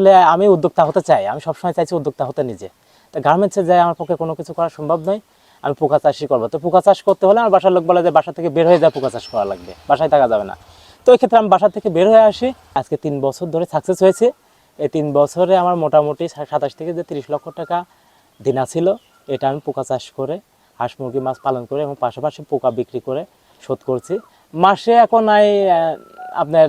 আসলে আমি উদ্যোক্তা হতে চাই, আমি সবসময় চাইছি উদ্যোক্তা হতে নিজে। তো গার্মেন্টসে যাই আমার পক্ষে কোনো কিছু করা সম্ভব নয়, আমি পোকা চাষই করব। তো পোকা চাষ করতে হলে আমার বাসার লোক বলে যে বাসা থেকে বের হয়ে যায় পোকা চাষ করা লাগবে, বাসায় থাকা যাবে না। তো ওই ক্ষেত্রে আমি বাসা থেকে বের হয়ে আসি। আজকে তিন বছর ধরে সাকসেস হয়েছে। এই তিন বছরে আমার মোটামুটি সাতাশ থেকে যে তিরিশ লক্ষ টাকা দিনা ছিল, এটা আমি পোকা চাষ করে, হাঁস মুরগি মাছ পালন করে এবং পাশাপাশি পোকা বিক্রি করে শোধ করছি। মাসে এখন আই আপনার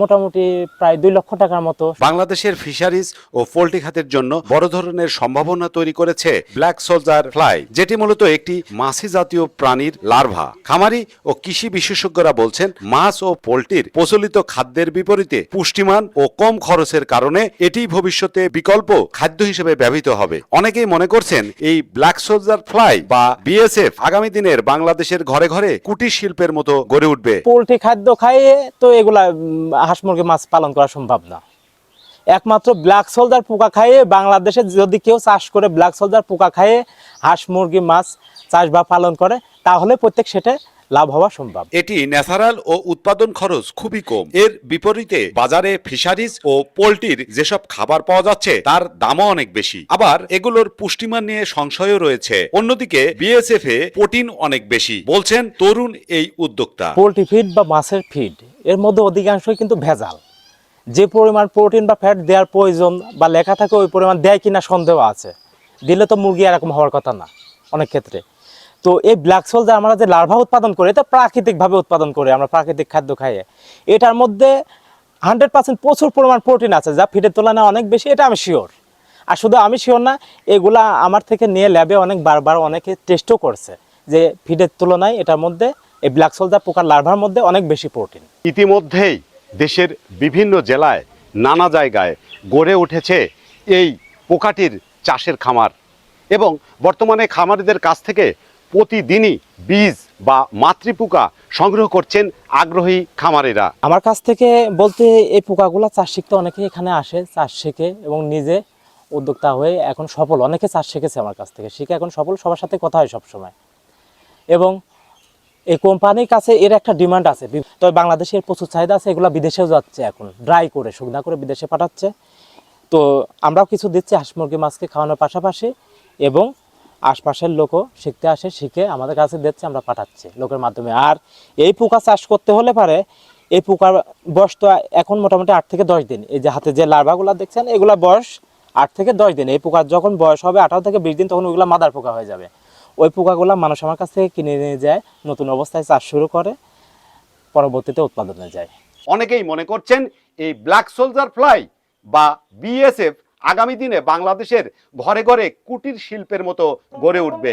মোটামুটি প্রায় দুই লক্ষ টাকার মতো। বাংলাদেশের ফিশারিজ ও পোল্ট্রি খাতের জন্য বড় ধরনের সম্ভাবনা তৈরি করেছে ব্ল্যাক সোলজার ফ্লাই যেটি মূলত একটি মাছি জাতীয় প্রাণীর লার্ভা খামারি ও কৃষি বিশেষজ্ঞরা বলছেন মাছ ও পোল্ট্রির প্রচলিত খাদ্যের বিপরীতে পুষ্টিমান ও কম খরচের কারণে এটি ভবিষ্যতে বিকল্প খাদ্য হিসেবে ব্যবহৃত হবে। অনেকেই মনে করছেন এই ব্ল্যাক সোলজার ফ্লাই বা বিএসএফ আগামী দিনের বাংলাদেশের ঘরে ঘরে কুটির শিল্পের মতো গড়ে উঠবে। পোল্ট্রি খাদ্য খাইয়ে তো এগুলা হাঁস মুরগি মাছ পালন করা সম্ভব না। একমাত্র ব্ল্যাক সোলদার পোকা খাইয়ে বাংলাদেশে যদি কেউ চাষ করে ব্ল্যাক সোলদার পোকা খাইয়ে হাঁস মুরগি মাছ চাষ বা পালন করে, তাহলে প্রত্যেক সেটা লাভ হওয়া সম্ভব। এটি ন্যাচারাল ও উৎপাদন খরচ খুবই কম। এর বিপরীতে বাজারে ফিশারিজ ও পোল্ট্রির যেসব খাবার পাওয়া যাচ্ছে তার দামও অনেক বেশি। আবার এগুলোর পুষ্টিমান নিয়ে সংশয়ও রয়েছে। অন্যদিকে বিএসএফ এ প্রোটিন অনেক বেশি বলছেন তরুণ এই উদ্যোক্তা। পোলট্রি ফিড বা মাছের ফিড এর মধ্যে অধিকাংশই কিন্তু ভেজাল। যে পরিমাণ প্রোটিন বা ফ্যাট দেওয়ার প্রয়োজন বা লেখা থাকে ওই পরিমাণ দেয় কিনা সন্দেহ আছে। দিলে তো মুরগি এরকম হওয়ার কথা না অনেক ক্ষেত্রে। তো এই ব্ল্যাক সোল যে আমরা যে লার্ভা উৎপাদন করি, এটা প্রাকৃতিকভাবে উৎপাদন করে আমরা প্রাকৃতিক খাদ্য খাইয়ে এটার মধ্যে হান্ড্রেড পার্সেন্ট প্রচুর পরিমাণ প্রোটিন আছে, যা ফিডের তুলনায় অনেক বেশি, এটা আমি শিওর আর শুধু আমি শিওর না, এগুলা আমার থেকে নিয়ে ল্যাবে অনেক বারবার অনেকে টেস্টও করছে যে ফিডের তুলনায় এটার মধ্যে, এই ব্ল্যাক সোলজার পোকার লার্ভার মধ্যে অনেক বেশি প্রোটিন ইতিমধ্যেই দেশের বিভিন্ন জেলায় নানা জায়গায় গড়ে উঠেছে এই পোকাটির চাষের খামার। এবং বর্তমানে খামারিদের কাছ থেকে প্রতিদিনই বীজ বা মাতৃপোকা সংগ্রহ করছেন আগ্রহী খামারেরা। আমার কাছ থেকে বলতে এই পোকাগুলো চাষ শিখতে অনেকে এখানে আসে, চাষ শিখে এবং নিজে উদ্যোক্তা হয়ে এখন সফল। অনেকে চাষ শিখেছে আমার কাছ থেকে, শিখে এখন সফল, সবার সাথে কথা হয় সবসময়। এবং এই কোম্পানির কাছে এর একটা ডিমান্ড আছে। তবে বাংলাদেশের প্রচুর চাহিদা আছে, এগুলো বিদেশেও যাচ্ছে এখন। ড্রাই করে, শুকনা করে বিদেশে পাঠাচ্ছে। তো আমরাও কিছু দিচ্ছি, হাঁস মুরগি, মাছকে খাওয়ানোর পাশাপাশি এবং আশপাশের লোকও শিখতে আসে, শিখে আমাদের কাছে দিচ্ছে, আমরা পাঠাচ্ছি লোকের মাধ্যমে। আর এই পোকা চাষ করতে হলে পারে, এই পোকার বয়স তো এখন মোটামুটি আট থেকে দশ দিন। এই যে হাতে যে লার্ভাগুলো দেখছেন, এগুলো বয়স আট থেকে দশ দিন। এই পোকার যখন বয়স হবে আঠারো থেকে বিশ দিন, তখন ওইগুলো মাদার পোকা হয়ে যাবে। ওই পোকাগুলো মানুষ আমার কাছ থেকে কিনে নিয়ে যায়, নতুন অবস্থায় চাষ শুরু করে, পরবর্তীতে উৎপাদনে যায়। অনেকেই মনে করছেন এই ব্ল্যাক সোলজার ফ্লাই বা বিএসএফ আগামী দিনে বাংলাদেশের ঘরে ঘরে কুটির শিল্পের মতো গড়ে উঠবে।